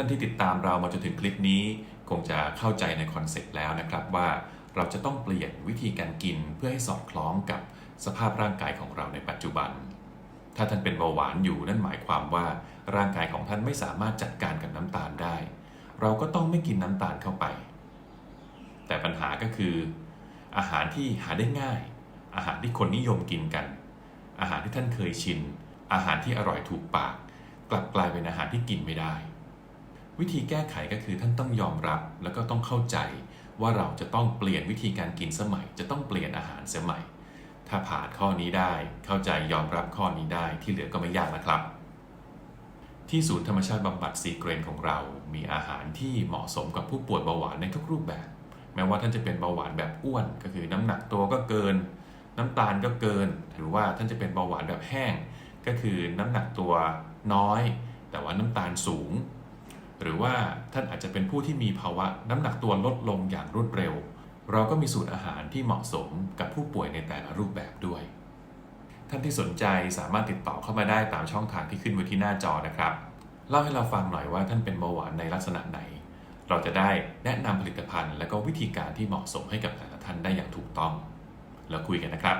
ท่านที่ติดตามเรามาจนถึงคลิปนี้ คงจะเข้าใจในคอนเซ็ปต์แล้วนะครับว่าเราจะต้องเปลี่ยนวิธีการกินเพื่อให้สอดคล้องกับสภาพร่างกายของเราในปัจจุบัน ถ้าท่านเป็นเบาหวานอยู่นั่นหมายความว่าร่างกายของท่านไม่สามารถจัดการกับน้ำตาลได้ เราก็ต้องไม่กินน้ำตาลเข้าไป แต่ปัญหาก็คือ อาหารที่หาได้ง่าย อาหารที่คนนิยมกินกัน อาหารที่ท่านเคยชิน อาหารที่อร่อยถูกปาก กลับกลายเป็นอาหารที่กินไม่ได้ วิธีแก้ไขก็คือท่านต้องยอมรับแล้วก็ต้องเข้าใจว่าเราจะต้องเปลี่ยนวิธีการกินสมัย จะต้องเปลี่ยนอาหารสมัยถ้าผ่านข้อนี้ได้เข้าใจยอมรับข้อนี้ได้ที่เหลือก็ไม่ยากนะครับ ที่ศูนย์ธรรมชาติบำบัดซีเกรนของเรา มีอาหารที่เหมาะสมกับผู้ป่วยเบาหวานในทุกรูปแบบ แม้ว่าท่านจะเป็นเบาหวานแบบอ้วน ก็คือน้ำหนักตัวก็เกิน น้ำตาลก็เกิน หรือว่าท่านจะเป็นเบาหวานแบบแห้ง ก็คือน้ำหนักตัวน้อย แต่ว่าน้ำตาลสูง หรือว่าท่านอาจจะเป็นผู้ที่มีภาวะน้ำหนักตัวลดลงอย่างรวดเร็ว เราก็มีสูตรอาหารที่เหมาะสมกับผู้ป่วยในแต่ละรูปแบบด้วย ท่านที่สนใจสามารถติดต่อเข้ามาได้ตามช่องทางที่ขึ้นไว้ที่หน้าจอนะครับ เล่าให้เราฟังหน่อยว่าท่านเป็นเบาหวานในลักษณะไหน เราจะได้แนะนำผลิตภัณฑ์ และก็วิธีการที่เหมาะสมให้กับแต่ละท่านได้อย่างถูกต้อง แล้วคุยกันนะครับ